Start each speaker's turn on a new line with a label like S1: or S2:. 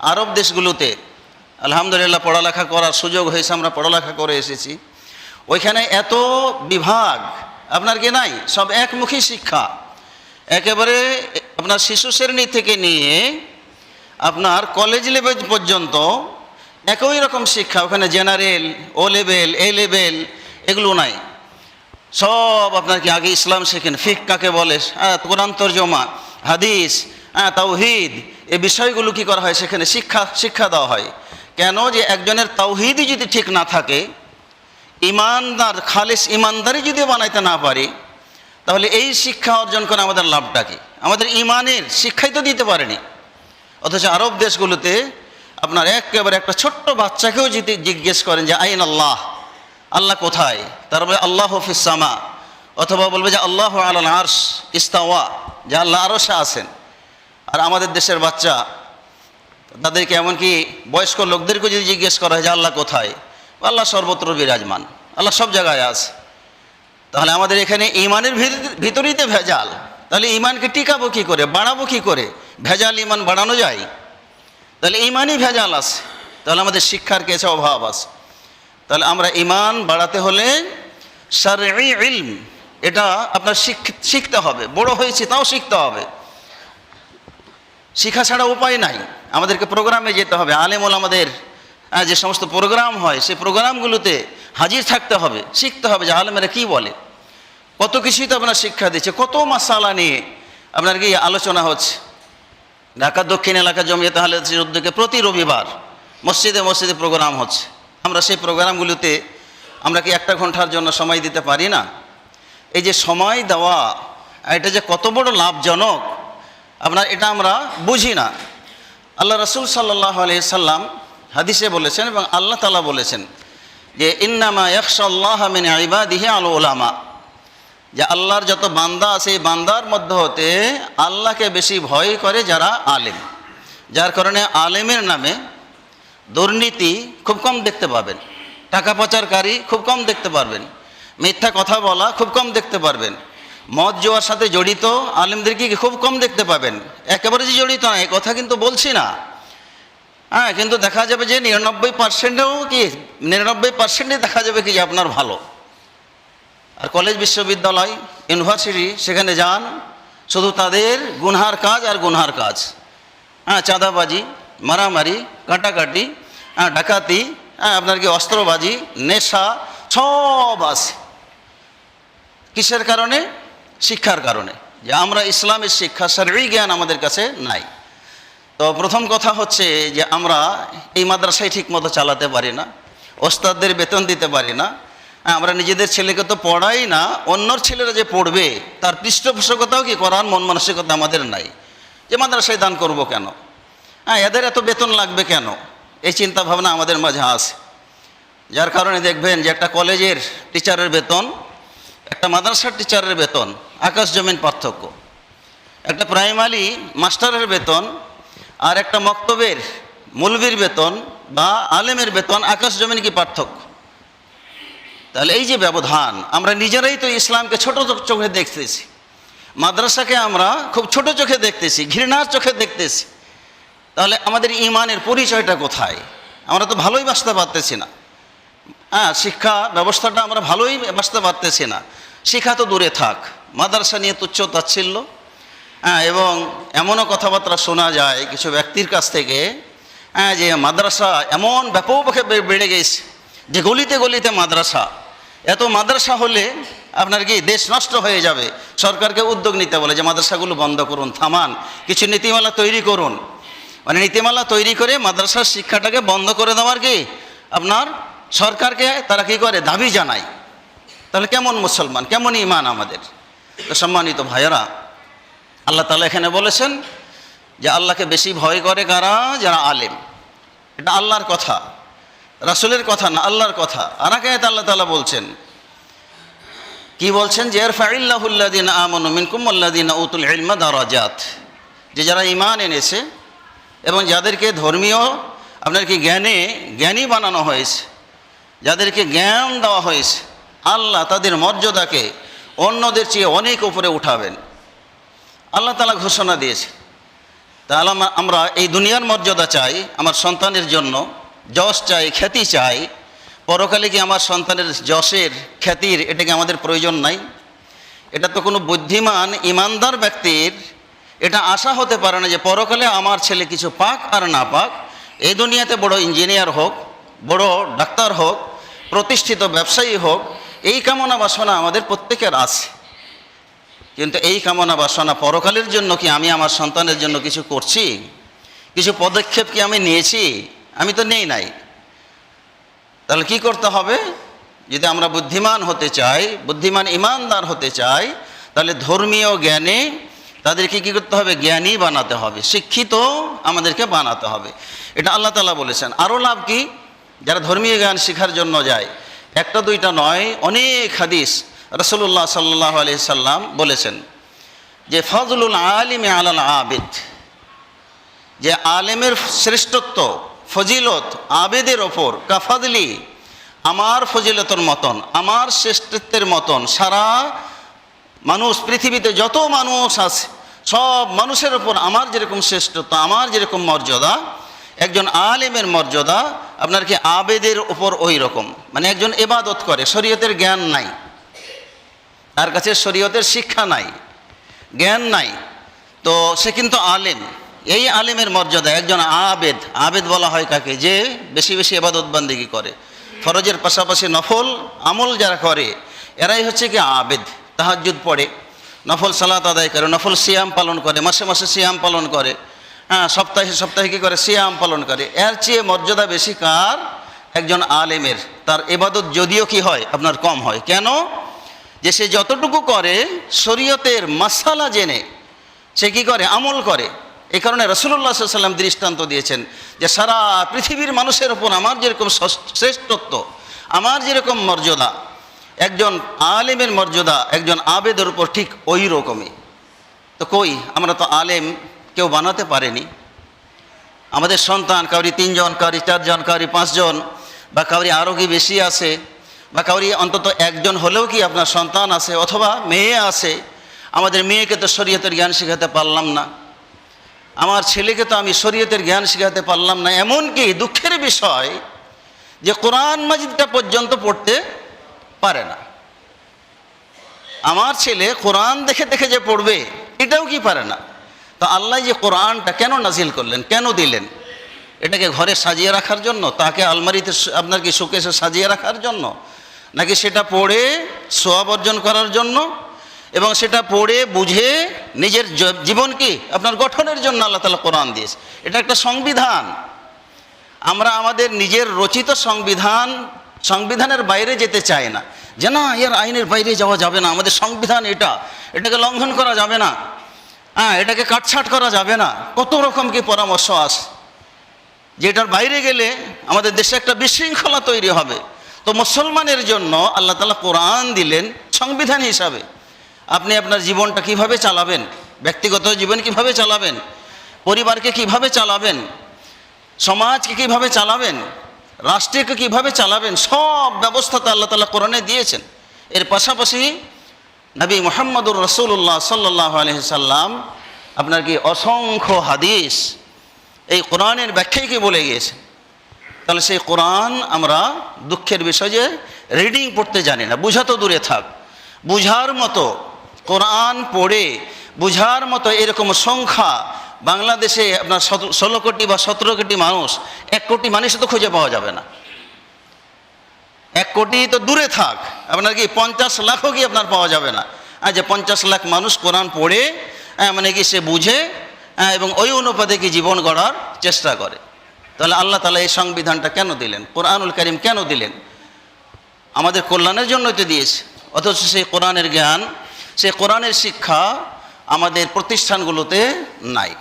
S1: আরব দেশগুলোতে, আলহামদুলিল্লাহ পড়ালেখা করার সুযোগ হয়েছে, আমরা পড়ালেখা করে এসেছি। ওইখানে এত বিভাগ, আপনার কি নাই? সব একমুখী শিক্ষা। একেবারে আপনার শিশু শ্রেণি থেকে নিয়ে আপনার কলেজ লেভেল পর্যন্ত একই রকম শিক্ষা। ওখানে general O level A level এগুলো নাই। সব আপনার কি আগে ইসলাম শেখেন, ফিক কাকে বলে? হ্যাঁ কোরআন তর্জমা, হাদিস হ্যাঁ তাওহিদ। এই বিষয়গুলো কি করা হয়? সেখানে শিক্ষা শিক্ষা দেওয়া হয়। কেন যে একজনের তাওহিদই যদি ঠিক না থাকে, ইমানদার, খালিস ইমানদারি যদি বানাইতে না পারি, তাহলে এই শিক্ষা অর্জন করে আমাদের লাভটা কি? আমাদের ইমানের শিক্ষাই তো দিতে পারেনি। অথচ আরব দেশগুলোতে আপনার একেবারে একটা ছোট্ট বাচ্চাকেও যদি জিজ্ঞেস করেন যে, আইন আল্লাহ? আল্লাহ কোথায়? তার বলে আল্লাহ সামা। অথবা বলবে যে, আল্লাহ আল আর্শ ইস্তাওয়া। যে আল্লাহ আরশে আছেন। আর আমাদের দেশের বাচ্চা, তাদেরকে এমনকি বয়স্ক লোকদেরকে যদি জিজ্ঞেস করা হয় যে আল্লাহ কোথায়? আল্লাহ সর্বত্র বিরাজমান, আল্লাহ সব জায়গায় আছে। তাহলে আমাদের এখানে ইমানের ভিত- ভিতরেই তো ভেজাল। তাহলে ইমানকে টিকাবো কী করে? বাড়াবো কী করে? ভেজাল ইমান বাড়ানো যায়? তাহলে ইমানই ভেজাল আছে। তাহলে আমাদের শিক্ষার কেছে অভাব আছে। তাহলে আমরা ইমান বাড়াতে হলে সারি ইলম, এটা আপনার শিখ- শিখতে হবে। বড় হয়েছে তাও শিখতে হবে। শিখা ছাড়া উপায় নাই। আমাদেরকে প্রোগ্রামে যেতে হবে। আলেমল আমাদের যে সমস্ত প্রোগ্রাম হয় সেই প্রোগ্রামগুলোতে হাজির থাকতে হবে, শিখতে হবে যে আলেমেরা কী বলে। কত কিছুই তো আপনার শিক্ষা দিচ্ছে, কত মাসালা নিয়ে আপনার কি আলোচনা হচ্ছে। ঢাকা দক্ষিণ এলাকা জমিয়ে তাহলে উদ্যোগে প্রতি রবিবার মসজিদে মসজিদে প্রোগ্রাম হচ্ছে। আমরা সেই প্রোগ্রামগুলোতে আমরা কি একটা ঘণ্টার জন্য সময় দিতে পারি না? এই যে সময় দেওয়া এটা যে কত বড় লাভজনক আপনার এটা আমরা বুঝি না। আল্লাহ রসুল সাল্লাহ আলিয়া হাদিসে বলেছেন এবং আল্লাহ তালা বলেছেন যে, ইন্নামা ইয়াকশাল্লাহ মিন ইবাদিহি আল ওলামা যে, আল্লাহর যত বান্দা আছে, এই বান্দার মধ্য হতে আল্লাহকে বেশি ভয় করে যারা আলেম। যার কারণে আলেমের নামে দুর্নীতি খুব কম দেখতে পাবেন। টাকা পাচারকারী খুব কম দেখতে পারবেন। মিথ্যা কথা বলা খুব কম দেখতে পারবেন। মদ জোয়ার সাথে জড়িত, আলেমদেরকে খুব কম দেখতে পাবেন। একেবারে যে জড়িত না, এ কথা কিন্তু বলছি না। হ্যাঁ কিন্তু দেখা যাবে যে নিরানব্বই পার্সেন্টেও কি, নিরানব্বই পার্সেন্টে দেখা যাবে কি আপনার ভালো। আর কলেজ, বিশ্ববিদ্যালয়, ইউনিভার্সিটি, সেখানে যান, শুধু তাদের গুনহার কাজ আর গুনহার কাজ। হ্যাঁ চাঁদাবাজি, মারামারি, কাটাকাটি হ্যাঁ ডাকাতি হ্যাঁ আপনার কি অস্ত্রবাজি, নেশা, সব আছে। কিসের কারণে? শিক্ষার কারণে যে আমরা ইসলামের শিক্ষা সার্বিক জ্ঞান আমাদের কাছে নাই। তো প্রথম কথা হচ্ছে যে আমরা এই মাদ্রাসায় ঠিক মতো চালাতে পারি না ওস্তাদদের বেতন দিতে পারি না হ্যাঁ, আমরা নিজেদের ছেলেকে তো পড়াই না অন্যর ছেলেরা যে পড়বে তার পৃষ্ঠপোষকতাও কি করার মন মানসিকতা আমাদের নাই। যে মাদ্রাসায় দান করব কেন? হ্যাঁ এদের এত বেতন লাগবে কেন? এই চিন্তা ভাবনা আমাদের মাঝে আছে। যার কারণে দেখবেন যে একটা কলেজের টিচারের বেতন একটা মাদ্রাসার টিচারের বেতন আকাশ জমিন পার্থক্য। একটা প্রাইমারি মাস্টারের বেতন আর একটা মক্তবের মুলবির বেতন বা আলেমের বেতন আকাশ জমিন কি পার্থক্য? তাহলে এই যে ব্যবধান, আমরা নিজেরাই তো ইসলামকে ছোট চোখে দেখতেছি। মাদ্রাসাকে আমরা খুব ছোট চোখে দেখতেছি, ঘৃণার চোখে দেখতেছি। তাহলে আমাদের ইমানের পরিচয়টা কোথায়? আমরা তো ভালোই বাঁচতে পারতেছি না। হ্যাঁ শিক্ষা ব্যবস্থাটা আমরা ভালোই বাঁচতে পারতেছি না। শিক্ষা তো দূরে থাক। মাদ্রাসা নিয়ে তুচ্ছ তাচ্ছিল্য। হ্যাঁ এবং এমনও কথাবার্তা শোনা যায় কিছু ব্যক্তির কাছ থেকে হ্যাঁ যে মাদ্রাসা এমন ব্যাপকভাবে বেড়ে গেছে যে গলিতে গলিতে মাদ্রাসা। এত মাদ্রাসা হলে আপনার কি দেশ নষ্ট হয়ে যাবে? সরকারকে উদ্যোগ নিতে বলে যে মাদ্রাসাগুলো বন্ধ করুন, থামান। কিছু নীতিমালা তৈরি করুন। মানে নীতিমালা তৈরি করে মাদ্রাসার শিক্ষাটাকে বন্ধ করে দেওয়ার কি আপনার সরকারকে তারা কি করে? দাবি জানায়। তাহলে কেমন মুসলমান? কেমন ইমান আমাদের? তো সম্মানিত ভাইয়েরা, আল্লাহ তালা এখানে বলেছেন যে আল্লাহকে বেশি ভয় করে কারা? যারা আলেম। এটা আল্লাহর কথা, রাসুলের কথা না আল্লাহর কথা। আর একে আল্লাহ তালা বলছেন, কি বলছেন? যে এর ফাইল্লাহুল্লাদিন আমন মিনকুমুল্লাদিন উতুল ইলমা দারাজাত। যে যারা ইমান এনেছে এবং যাদেরকে ধর্মীয়, আপনার কি জ্ঞানে, জ্ঞানী বানানো হয়েছে যাদেরকে জ্ঞান দেওয়া হয়েছে, আল্লাহ তাদের মর্যাদাকে অন্যদের চেয়ে অনেক উপরে উঠাবেন। আল্লাহ তালা ঘোষণা দিয়েছে, তাহলে আমা- আমরা এই দুনিয়ার মর্যাদা চাই, আমার সন্তানের জন্য যশ চাই, খ্যাতি চাই, পরকালে কি আমার সন্তানের যশের, খ্যাতির এটা কি আমাদের প্রয়োজন নাই? এটা তো কোনো বুদ্ধিমান, ইমানদার ব্যক্তির, এটা আশা হতে পারে না যে পরকালে আমার ছেলে কিছু পাক আর না পাক, এই দুনিয়াতে বড় ইঞ্জিনিয়ার হোক, বড় ডাক্তার হোক প্রতিষ্ঠিত ব্যবসায়ী হোক, এই কামনা বাসনা আমাদের প্রত্যেকের আছে। কিন্তু এই কামনা বাসনা পরকালের জন্য কি আমি আমার সন্তানের জন্য কিছু করছি? কিছু পদক্ষেপ কি আমি নিয়েছি? আমি তো নেই নাই। তাহলে কি করতে হবে? যদি আমরা বুদ্ধিমান হতে চাই, বুদ্ধিমান ইমানদার হতে চাই, তাহলে ধর্মীয় জ্ঞানে তাদেরকে কী করতে হবে? জ্ঞানী বানাতে হবে, শিক্ষিত আমাদেরকে বানাতে হবে। এটা আল্লাহ তালা বলেছেন। আরও লাভ কি? যারা ধর্মীয় জ্ঞান শেখার জন্য যায়, একটা দুইটা নয়, অনেক হাদিস রসুল্লাহ সাল্লাহ আলি সাল্লাম বলেছেন যে, ফজলুল আলিমে আলাল আবেদ, যে আলেমের শ্রেষ্ঠত্ব, ফজিলত আবেদের ওপর কাফাদলি আমার ফজিলতর মতন, আমার শ্রেষ্ঠত্বের মতন, সারা মানুষ, পৃথিবীতে যত মানুষ আছে, সব মানুষের ওপর আমার যেরকম শ্রেষ্ঠত্ব, আমার যেরকম মর্যাদা, একজন আলেমের মর্যাদা আপনার কি আবেদের ওপর ওই রকম মানে একজন এবাদত করে, শরীয়তের জ্ঞান নাই। তার কাছে শরীয়তের শিক্ষা নাই, জ্ঞান নাই। তো সে কিন্তু আলেম। এই আলেমের মর্যাদা, একজন আবেদ আবেদ বলা হয় কাকে? যে বেশি বেশি এবাদত বান্দিগি করে? ফরজের পাশাপাশি নফল আমল যারা করে, এরাই হচ্ছে কি আবেদ, তাহাজ্জুদ পড়ে। নফল সালাত আদায় করে, নফল সিয়াম পালন করে, মাসে মাসে সিয়াম পালন করে। হ্যাঁ সপ্তাহে সপ্তাহে কী করে? সিয়াম পালন করে। এর চেয়ে মর্যাদা বেশি কার? একজন আলেমের। তার এবাদত যদিও কি হয়? আপনার কম হয়। কেন? যে সে যতটুকু করে, শরীয়তের মাসালা জেনে, সে কি করে? আমল করে। এ কারণে রসুল্লাহ সাল্লাম দৃষ্টান্ত দিয়েছেন যে সারা পৃথিবীর মানুষের ওপর আমার যেরকম শ্রেষ্ঠত্ব, আমার যেরকম মর্যাদা, একজন আলেমের মর্যাদা, একজন আবেদের উপর ঠিক ওই রকমই। তো কই? আমরা তো আলেম। কেউ বানাতে পারেনি। আমাদের সন্তান, কাউরি তিনজন, কাউরি চারজন, কাউরি পাঁচজন, বা কাউরি আরও কি বেশি আছে, বা কাউরি অন্তত একজন হলেও কি আপনার সন্তান আছে অথবা মেয়ে আছে, আমাদের মেয়েকে তো শরীয়তের জ্ঞান শেখাতে পারলাম না। আমার ছেলেকে তো আমি শরীয়তের জ্ঞান শেখাতে পারলাম না। এমনকি দুঃখের বিষয় যে কোরআন মাজিদটা পর্যন্ত পড়তে পারে না। আমার ছেলে কোরআন দেখে দেখে যে পড়বে, এটাও কি পারে না? তো আল্লাহ যে কোরআনটা কেন নাজিল করলেন? কেন দিলেন? এটাকে ঘরে সাজিয়ে রাখার জন্য? তাকে আলমারিতে আপনার কি শোকেসে সাজিয়ে রাখার জন্য? নাকি সেটা পড়ে সোয়াব অর্জন করার জন্য? এবং সেটা পড়ে বুঝে নিজের জীবন কি? আপনার গঠনের জন্য আল্লাহ তালা কোরআন দিয়েছে। এটা একটা সংবিধান। আমরা আমাদের নিজের রচিত সংবিধান, সংবিধানের বাইরে যেতে চাই না। যে না, এর আইনের বাইরে যাওয়া যাবে না। আমাদের সংবিধান এটা। এটাকে লঙ্ঘন করা যাবে না। হ্যাঁ এটাকে কাটছাট করা যাবে না। কত রকম কি পরামর্শ আসে। যেটার বাইরে গেলে আমাদের দেশে একটা বিশৃঙ্খলা তৈরি হবে। তো মুসলমানের জন্য আল্লাহ তালা কোরআন দিলেন সংবিধান হিসাবে। আপনি আপনার জীবনটা কীভাবে চালাবেন? ব্যক্তিগত জীবন কীভাবে চালাবেন? পরিবারকে কীভাবে চালাবেন? সমাজকে কীভাবে চালাবেন? রাষ্ট্রকে কীভাবে চালাবেন? সব ব্যবস্থা তো আল্লাহ তালা কোরআনে দিয়েছেন। এর পাশাপাশি নবী মোহাম্মদুর রসুল্লাহ সাল্লাহ আলহিসাল্লাম আপনার কি অসংখ্য হাদিস এই কোরআনের ব্যাখ্যাই কি বলে গিয়েছে? তাহলে সেই কোরআন আমরা দুঃখের বিষয় যে রিডিং পড়তে জানি না, বুঝা তো দূরে থাক। বুঝার মতো কোরআন পড়ে, বুঝার মতো এরকম সংখ্যা বাংলাদেশে আপনার ষোলো কোটি বা সতেরো কোটি মানুষ, এক কোটি মানুষ তো খুঁজে পাওয়া যাবে না। এক কোটি তো দূরে থাক। আপনার কি পঞ্চাশ লাখও কি আপনার পাওয়া যাবে না? আর যে পঞ্চাশ লাখ মানুষ কোরআন পড়ে মানে কি সে বুঝে এবং ওই অনুপাতে কি জীবন গড়ার চেষ্টা করে। তাহলে আল্লাহ তালা এই সংবিধানটা কেন দিলেন? কোরআনুল করিম কেন দিলেন? আমাদের কল্যাণের জন্যই তো দিয়েছে। অথচ সেই কোরআনের জ্ঞান, সেই কোরআনের শিক্ষা আমাদের প্রতিষ্ঠানগুলোতে নাই।